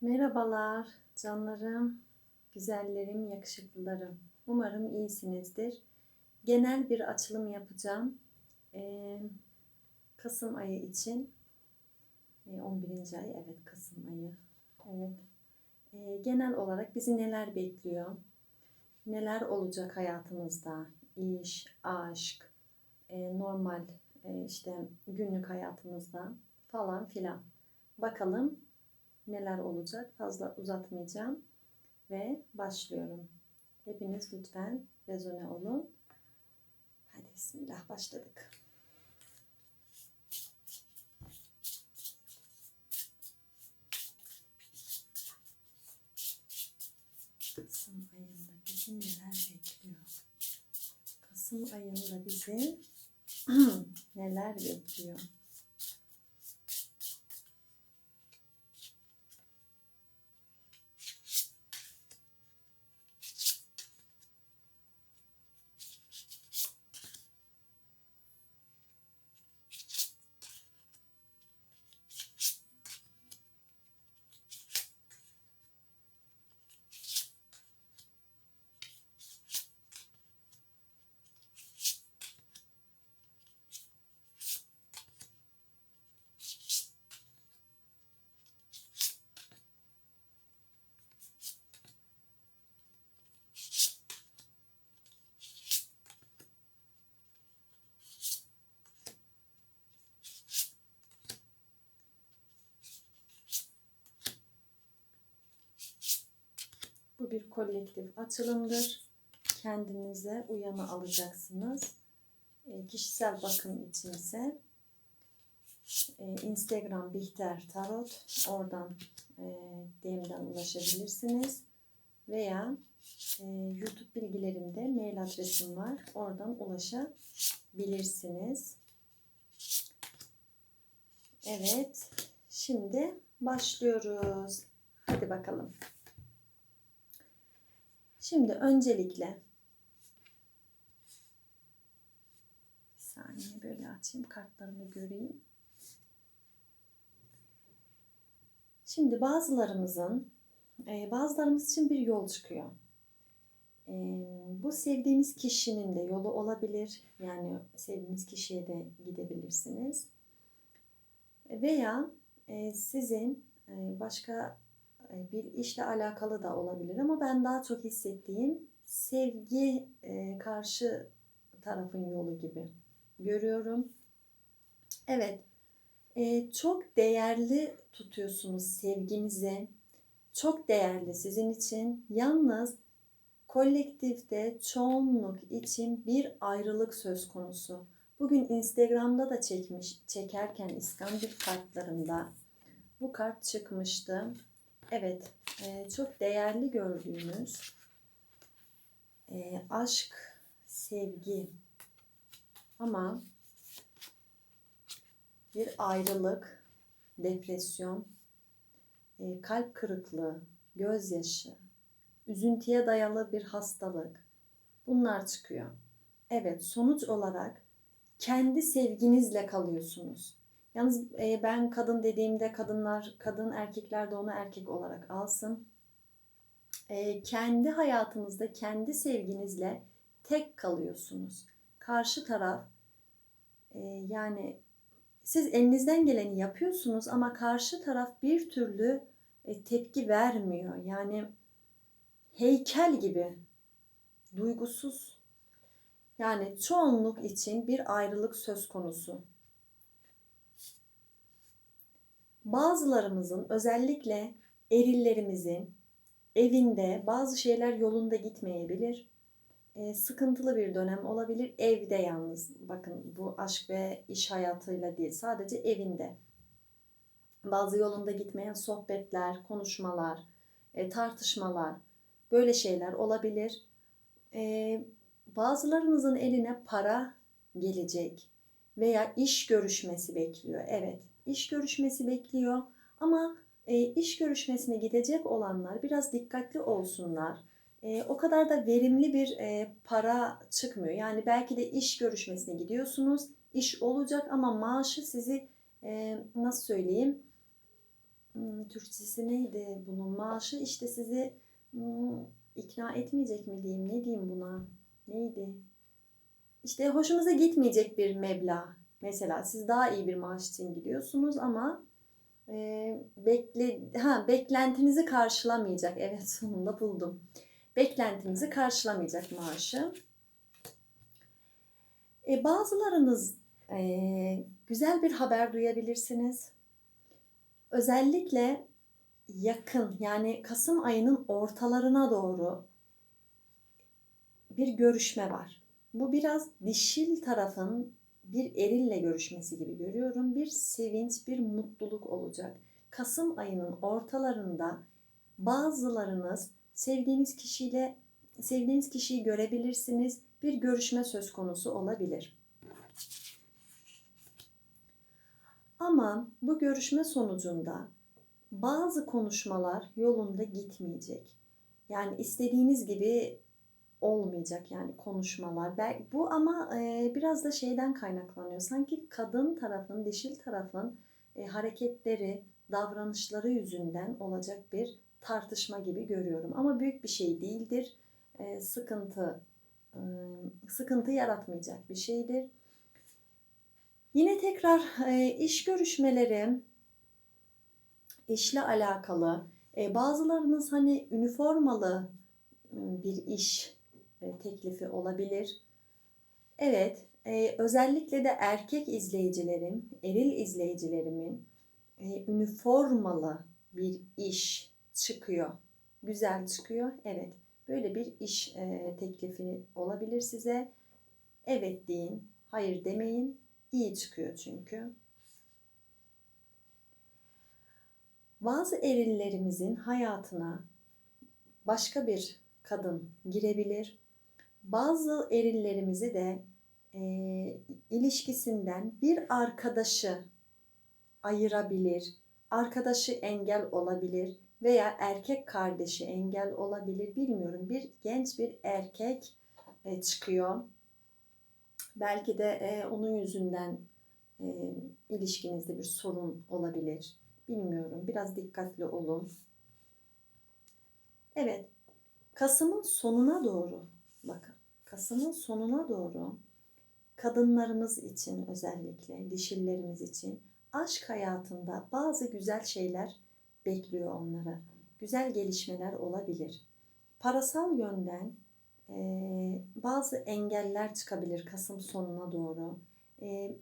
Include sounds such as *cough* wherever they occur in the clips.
Merhabalar canlarım, güzellerim, yakışıklılarım. Umarım iyisinizdir. Genel bir açılım yapacağım. Ee, Kasım ayı için. Ee, 11. ay, evet Kasım ayı. Evet. Ee, genel olarak bizi neler bekliyor? Neler olacak hayatımızda? İş, aşk, e, normal e, işte günlük hayatımızda falan filan. Bakalım neler olacak fazla uzatmayacağım ve başlıyorum. Hepiniz lütfen rezone olun. Hadi bismillah başladık. Kasım ayında bizi neler bekliyor? Kasım ayında bizi *clears throat* neler bekliyor? Bu bir kolektif açılımdır. Kendinize uyanı alacaksınız. E, kişisel bakım için ise e, Instagram Bihter Tarot oradan e, DM'den ulaşabilirsiniz. Veya e, YouTube bilgilerimde mail adresim var. Oradan ulaşabilirsiniz. Evet. Şimdi başlıyoruz. Hadi bakalım. Şimdi öncelikle bir saniye böyle açayım kartlarımı göreyim. Şimdi bazılarımızın e, bazılarımız için bir yol çıkıyor. E, bu sevdiğiniz kişinin de yolu olabilir. Yani sevdiğiniz kişiye de gidebilirsiniz. Veya e, sizin başka bir işle alakalı da olabilir ama ben daha çok hissettiğim sevgi karşı tarafın yolu gibi görüyorum. Evet, çok değerli tutuyorsunuz sevginizi. Çok değerli sizin için. Yalnız kolektifte çoğunluk için bir ayrılık söz konusu. Bugün Instagram'da da çekmiş, çekerken İskambil kartlarımda bu kart çıkmıştı. Evet, e, çok değerli gördüğümüz e, aşk, sevgi ama bir ayrılık, depresyon, e, kalp kırıklığı, gözyaşı, üzüntüye dayalı bir hastalık bunlar çıkıyor. Evet, sonuç olarak kendi sevginizle kalıyorsunuz. Yalnız e, ben kadın dediğimde kadınlar, kadın erkekler de onu erkek olarak alsın. E, kendi hayatınızda kendi sevginizle tek kalıyorsunuz. Karşı taraf e, yani siz elinizden geleni yapıyorsunuz ama karşı taraf bir türlü e, tepki vermiyor. Yani heykel gibi duygusuz. Yani çoğunluk için bir ayrılık söz konusu. Bazılarımızın özellikle erillerimizin evinde bazı şeyler yolunda gitmeyebilir. E, sıkıntılı bir dönem olabilir. Evde yalnız. Bakın bu aşk ve iş hayatıyla değil. Sadece evinde. Bazı yolunda gitmeyen sohbetler, konuşmalar, e, tartışmalar böyle şeyler olabilir. E, bazılarınızın eline para gelecek veya iş görüşmesi bekliyor. Evet iş görüşmesi bekliyor. Ama e, iş görüşmesine gidecek olanlar biraz dikkatli olsunlar. E, o kadar da verimli bir e, para çıkmıyor. Yani belki de iş görüşmesine gidiyorsunuz. iş olacak ama maaşı sizi e, nasıl söyleyeyim hmm, Türkçesi neydi bunun? Maaşı işte sizi hmm, ikna etmeyecek mi diyeyim? Ne diyeyim buna? Neydi? İşte hoşunuza gitmeyecek bir meblağ. Mesela siz daha iyi bir maaş için gidiyorsunuz ama e, bekle ha beklentinizi karşılamayacak. Evet *laughs* sonunda buldum. Beklentinizi karşılamayacak maaşı. E, bazılarınız e, güzel bir haber duyabilirsiniz. Özellikle yakın yani Kasım ayının ortalarına doğru bir görüşme var. Bu biraz dişil tarafın bir erille görüşmesi gibi görüyorum. Bir sevinç, bir mutluluk olacak. Kasım ayının ortalarında bazılarınız sevdiğiniz kişiyle sevdiğiniz kişiyi görebilirsiniz. Bir görüşme söz konusu olabilir. Ama bu görüşme sonucunda bazı konuşmalar yolunda gitmeyecek. Yani istediğiniz gibi olmayacak yani konuşmalar. Bu ama e, biraz da şeyden kaynaklanıyor. Sanki kadın tarafın, dişil tarafın e, hareketleri, davranışları yüzünden olacak bir tartışma gibi görüyorum. Ama büyük bir şey değildir. E, sıkıntı sıkıntı yaratmayacak bir şeydir. Yine tekrar iş görüşmeleri, işle alakalı. Bazılarınız hani üniformalı bir iş teklifi olabilir. Evet, e, özellikle de erkek izleyicilerim, eril izleyicilerimin e, üniformalı bir iş çıkıyor. Güzel çıkıyor. Evet, böyle bir iş e, teklifi olabilir size. Evet deyin, hayır demeyin. İyi çıkıyor çünkü. Bazı erillerimizin hayatına başka bir kadın girebilir bazı erillerimizi de e, ilişkisinden bir arkadaşı ayırabilir, arkadaşı engel olabilir veya erkek kardeşi engel olabilir bilmiyorum. Bir genç bir erkek e, çıkıyor. Belki de e, onun yüzünden e, ilişkinizde bir sorun olabilir. Bilmiyorum. Biraz dikkatli olun. Evet. Kasım'ın sonuna doğru bakın. Kasım'ın sonuna doğru kadınlarımız için özellikle dişillerimiz için aşk hayatında bazı güzel şeyler bekliyor onları. Güzel gelişmeler olabilir. Parasal yönden e, bazı engeller çıkabilir Kasım sonuna doğru. E,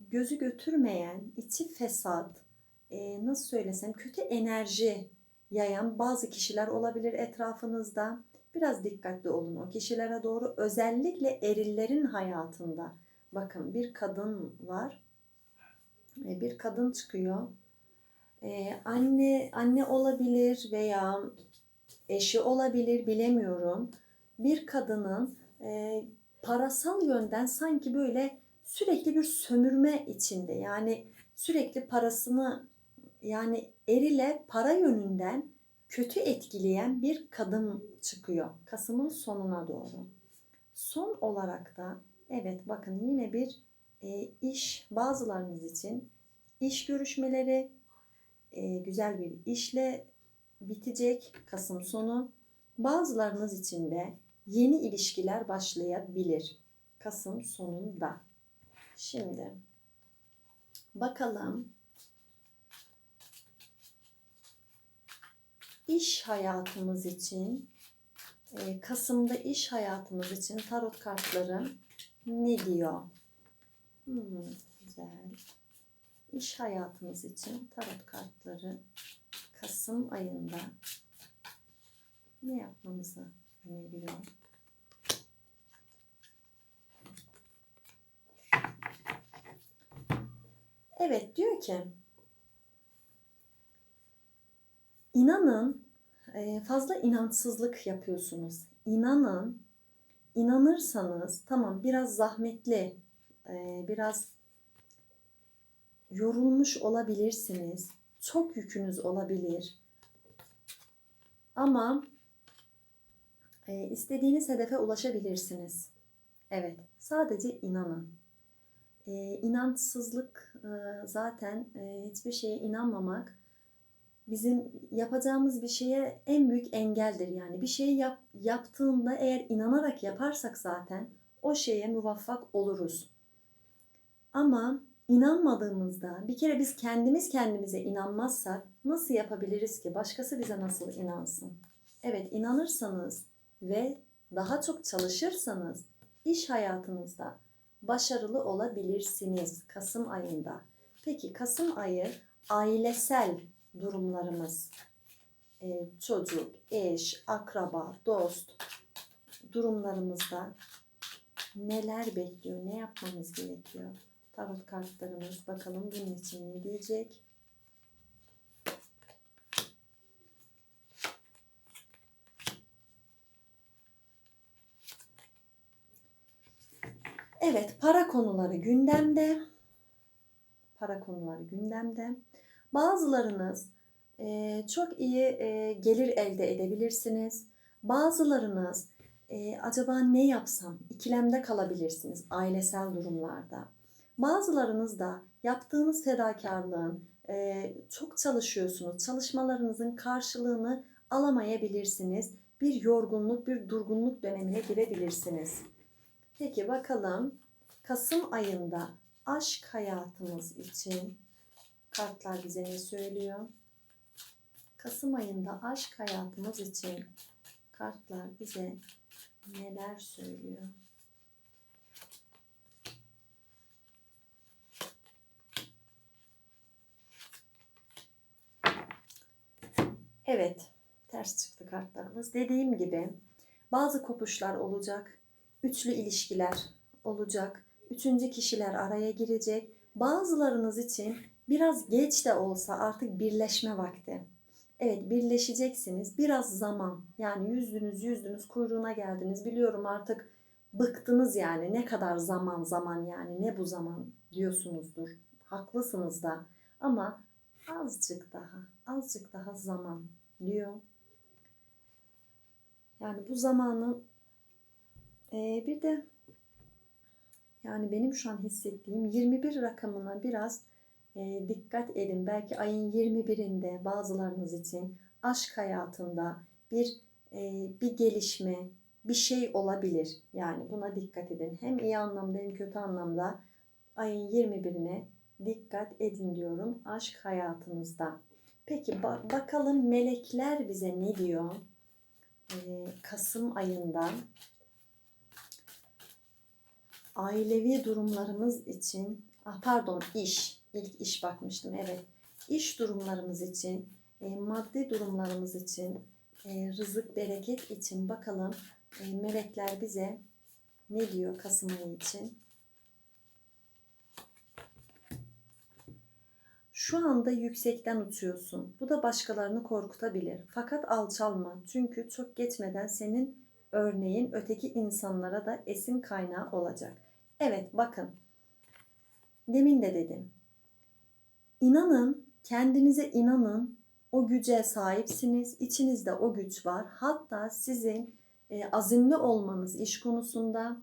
gözü götürmeyen, içi fesat, e, nasıl söylesem kötü enerji yayan bazı kişiler olabilir etrafınızda. Biraz dikkatli olun o kişilere doğru. Özellikle erillerin hayatında. Bakın bir kadın var. E, bir kadın çıkıyor. Ee, anne anne olabilir veya eşi olabilir bilemiyorum. Bir kadının e, parasal yönden sanki böyle sürekli bir sömürme içinde. Yani sürekli parasını yani erile para yönünden kötü etkileyen bir kadın çıkıyor Kasım'ın sonuna doğru. Son olarak da evet bakın yine bir e, iş bazılarınız için iş görüşmeleri e, güzel bir işle bitecek Kasım sonu. Bazılarınız için de yeni ilişkiler başlayabilir Kasım sonunda. Şimdi bakalım iş hayatımız için e, Kasım'da iş hayatımız için tarot kartları ne diyor? Hmm, güzel. İş hayatımız için tarot kartları Kasım ayında ne yapmamızı öneriyor? Evet diyor ki İnanın e, fazla inançsızlık yapıyorsunuz. İnanın, inanırsanız tamam biraz zahmetli, e, biraz yorulmuş olabilirsiniz. Çok yükünüz olabilir. Ama e, istediğiniz hedefe ulaşabilirsiniz. Evet, sadece inanın. E, inançsızlık e, zaten hiçbir şeye inanmamak bizim yapacağımız bir şeye en büyük engeldir. Yani bir şeyi yap, yaptığında eğer inanarak yaparsak zaten o şeye muvaffak oluruz. Ama inanmadığımızda bir kere biz kendimiz kendimize inanmazsak nasıl yapabiliriz ki? Başkası bize nasıl inansın? Evet inanırsanız ve daha çok çalışırsanız iş hayatınızda başarılı olabilirsiniz Kasım ayında. Peki Kasım ayı ailesel durumlarımız, e, çocuk, eş, akraba, dost durumlarımızda neler bekliyor, ne yapmamız gerekiyor? Tarot kartlarımız bakalım bunun için ne diyecek? Evet, para konuları gündemde. Para konuları gündemde. Bazılarınız e, çok iyi e, gelir elde edebilirsiniz. Bazılarınız e, acaba ne yapsam ikilemde kalabilirsiniz ailesel durumlarda. Bazılarınız da yaptığınız fedakarlığın e, çok çalışıyorsunuz. Çalışmalarınızın karşılığını alamayabilirsiniz. Bir yorgunluk, bir durgunluk dönemine girebilirsiniz. Peki bakalım Kasım ayında aşk hayatımız için kartlar bize ne söylüyor? Kasım ayında aşk hayatımız için kartlar bize neler söylüyor? Evet, ters çıktı kartlarımız. Dediğim gibi bazı kopuşlar olacak, üçlü ilişkiler olacak, üçüncü kişiler araya girecek. Bazılarınız için biraz geç de olsa artık birleşme vakti. Evet birleşeceksiniz. Biraz zaman yani yüzdünüz yüzdünüz kuyruğuna geldiniz. Biliyorum artık bıktınız yani ne kadar zaman zaman yani ne bu zaman diyorsunuzdur. Haklısınız da ama azıcık daha azıcık daha zaman diyor. Yani bu zamanı e, bir de yani benim şu an hissettiğim 21 rakamına biraz e, dikkat edin. Belki ayın 21'inde bazılarınız için aşk hayatında bir e, bir gelişme, bir şey olabilir. Yani buna dikkat edin. Hem iyi anlamda hem kötü anlamda ayın 21'ine dikkat edin diyorum aşk hayatınızda. Peki ba- bakalım melekler bize ne diyor? Ee, Kasım ayında ailevi durumlarımız için, ah pardon iş, ilk iş bakmıştım evet. İş durumlarımız için, e, maddi durumlarımız için, e, rızık bereket için bakalım e, melekler bize ne diyor Kasım ayı için? Şu anda yüksekten uçuyorsun. Bu da başkalarını korkutabilir. Fakat alçalma. Çünkü çok geçmeden senin örneğin öteki insanlara da esin kaynağı olacak. Evet bakın. Demin de dedim. İnanın, kendinize inanın. O güce sahipsiniz. İçinizde o güç var. Hatta sizin e, azimli olmanız iş konusunda,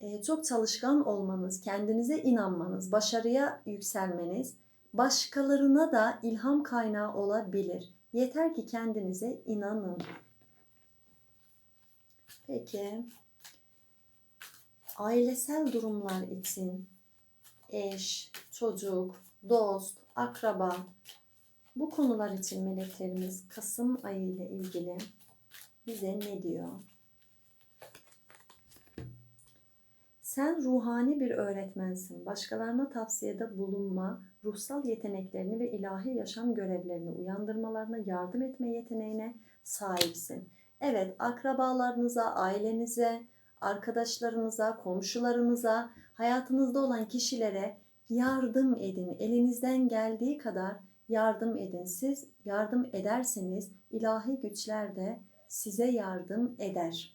e, çok çalışkan olmanız, kendinize inanmanız, başarıya yükselmeniz başkalarına da ilham kaynağı olabilir. Yeter ki kendinize inanın. Peki ailesel durumlar için eş, çocuk, dost, akraba bu konular için meleklerimiz Kasım ayı ile ilgili bize ne diyor? Sen ruhani bir öğretmensin. Başkalarına tavsiyede bulunma, ruhsal yeteneklerini ve ilahi yaşam görevlerini uyandırmalarına yardım etme yeteneğine sahipsin. Evet, akrabalarınıza, ailenize, arkadaşlarınıza, komşularınıza, hayatınızda olan kişilere yardım edin. Elinizden geldiği kadar yardım edin. Siz yardım ederseniz ilahi güçler de size yardım eder.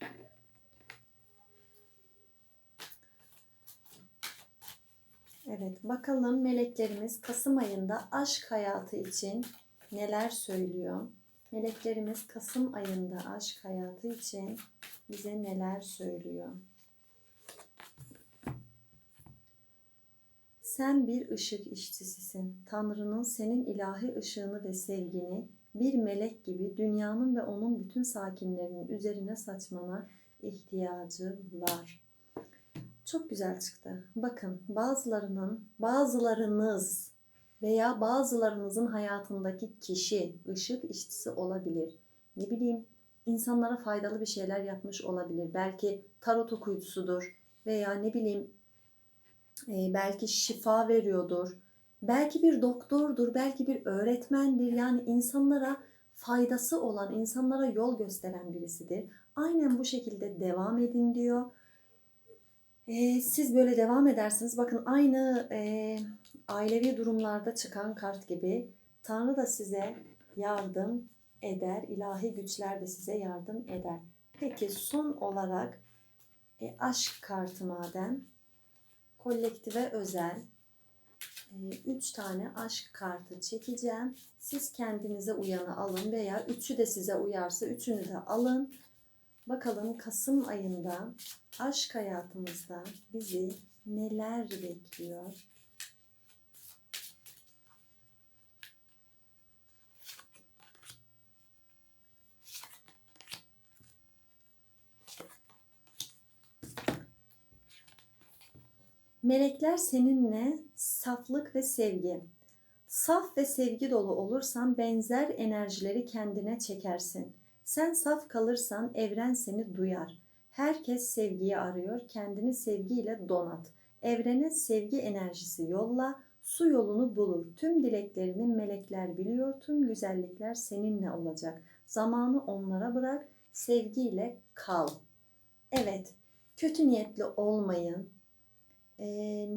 Evet, bakalım meleklerimiz Kasım ayında aşk hayatı için neler söylüyor? Meleklerimiz Kasım ayında aşk hayatı için bize neler söylüyor? Sen bir ışık işçisisin. Tanrı'nın senin ilahi ışığını ve sevgini bir melek gibi dünyanın ve onun bütün sakinlerinin üzerine saçmana ihtiyacı var. Çok güzel çıktı. Bakın bazılarının, bazılarınız veya bazılarınızın hayatındaki kişi ışık işçisi olabilir. Ne bileyim insanlara faydalı bir şeyler yapmış olabilir. Belki tarot okuyucusudur veya ne bileyim e, belki şifa veriyordur. Belki bir doktordur, belki bir öğretmendir. Yani insanlara faydası olan, insanlara yol gösteren birisidir. Aynen bu şekilde devam edin diyor. E, siz böyle devam edersiniz. Bakın aynı e, ailevi durumlarda çıkan kart gibi Tanrı da size yardım eder. ilahi güçler de size yardım eder. Peki son olarak e, aşk kartı madem kolektive özel 3 tane aşk kartı çekeceğim. Siz kendinize uyanı alın veya üçü de size uyarsa üçünü de alın. Bakalım Kasım ayında aşk hayatımızda bizi neler bekliyor? Melekler seninle saflık ve sevgi. Saf ve sevgi dolu olursan benzer enerjileri kendine çekersin. Sen saf kalırsan evren seni duyar. Herkes sevgiyi arıyor, kendini sevgiyle donat. Evrene sevgi enerjisi yolla, su yolunu bulur. Tüm dileklerini melekler biliyor, tüm güzellikler seninle olacak. Zamanı onlara bırak, sevgiyle kal. Evet, kötü niyetli olmayın. Ee,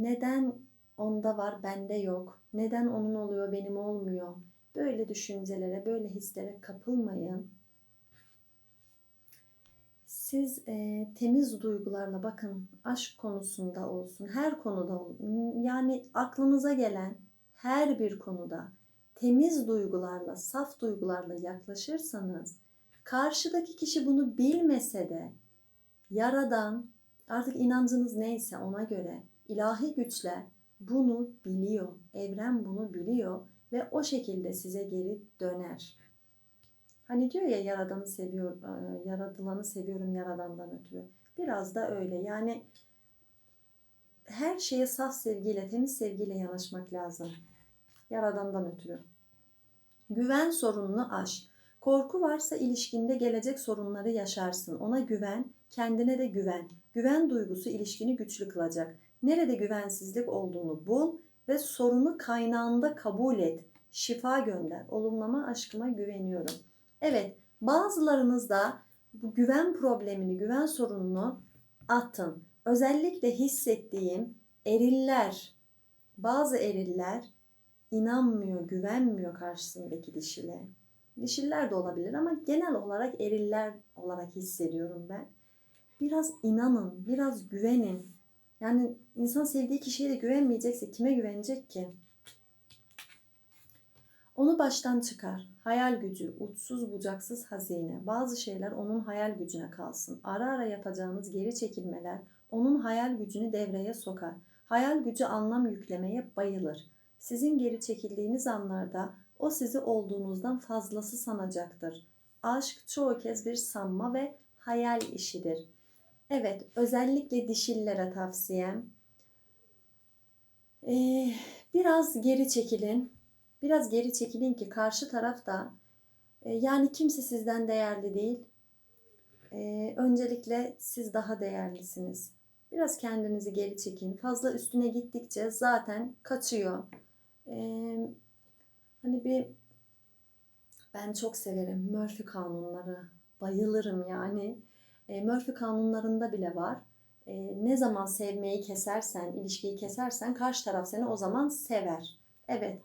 neden onda var, bende yok? Neden onun oluyor, benim olmuyor? Böyle düşüncelere, böyle hislere kapılmayın. Siz e, temiz duygularla bakın aşk konusunda olsun, her konuda olsun. Yani aklınıza gelen her bir konuda temiz duygularla, saf duygularla yaklaşırsanız karşıdaki kişi bunu bilmese de yaradan artık inancınız neyse ona göre ilahi güçler bunu biliyor. Evren bunu biliyor ve o şekilde size geri döner. Hani diyor ya yaradanı seviyor, e, yaratılanı seviyorum yaradandan ötürü. Biraz da öyle. Yani her şeye saf sevgiyle, temiz sevgiyle yanaşmak lazım. Yaradandan ötürü. Güven sorununu aş. Korku varsa ilişkinde gelecek sorunları yaşarsın. Ona güven, kendine de güven. Güven duygusu ilişkini güçlü kılacak. Nerede güvensizlik olduğunu bul ve sorunu kaynağında kabul et. Şifa gönder. Olumlama aşkıma güveniyorum. Evet, bazılarınız da bu güven problemini, güven sorununu atın. Özellikle hissettiğim eriller, bazı eriller inanmıyor, güvenmiyor karşısındaki dişile. Dişiller de olabilir ama genel olarak eriller olarak hissediyorum ben. Biraz inanın, biraz güvenin. Yani insan sevdiği kişiye de güvenmeyecekse kime güvenecek ki? Onu baştan çıkar. Hayal gücü, uçsuz bucaksız hazine. Bazı şeyler onun hayal gücüne kalsın. Ara ara yapacağınız geri çekilmeler onun hayal gücünü devreye sokar. Hayal gücü anlam yüklemeye bayılır. Sizin geri çekildiğiniz anlarda o sizi olduğunuzdan fazlası sanacaktır. Aşk çoğu kez bir sanma ve hayal işidir. Evet, özellikle dişillere tavsiyem. Ee, biraz geri çekilin. Biraz geri çekilin ki karşı taraf da e, yani kimse sizden değerli değil. E, öncelikle siz daha değerlisiniz. Biraz kendinizi geri çekin. Fazla üstüne gittikçe zaten kaçıyor. E, hani bir ben çok severim Murphy kanunları. Bayılırım yani. E, Murphy kanunlarında bile var. E, ne zaman sevmeyi kesersen, ilişkiyi kesersen karşı taraf seni o zaman sever. Evet.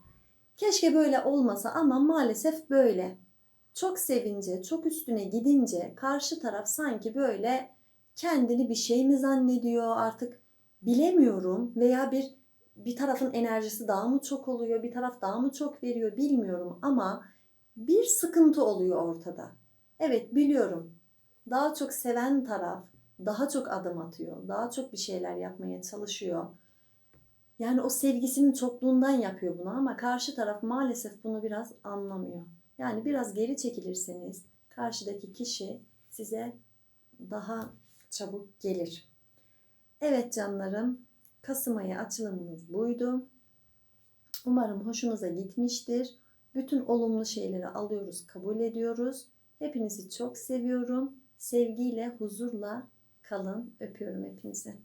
Keşke böyle olmasa ama maalesef böyle. Çok sevince, çok üstüne gidince karşı taraf sanki böyle kendini bir şey mi zannediyor artık bilemiyorum veya bir bir tarafın enerjisi daha mı çok oluyor, bir taraf daha mı çok veriyor bilmiyorum ama bir sıkıntı oluyor ortada. Evet biliyorum. Daha çok seven taraf daha çok adım atıyor, daha çok bir şeyler yapmaya çalışıyor. Yani o sevgisinin çokluğundan yapıyor bunu ama karşı taraf maalesef bunu biraz anlamıyor. Yani biraz geri çekilirseniz karşıdaki kişi size daha çabuk gelir. Evet canlarım, Kasım ayı açılımımız buydu. Umarım hoşunuza gitmiştir. Bütün olumlu şeyleri alıyoruz, kabul ediyoruz. Hepinizi çok seviyorum. Sevgiyle, huzurla kalın. Öpüyorum hepinizi.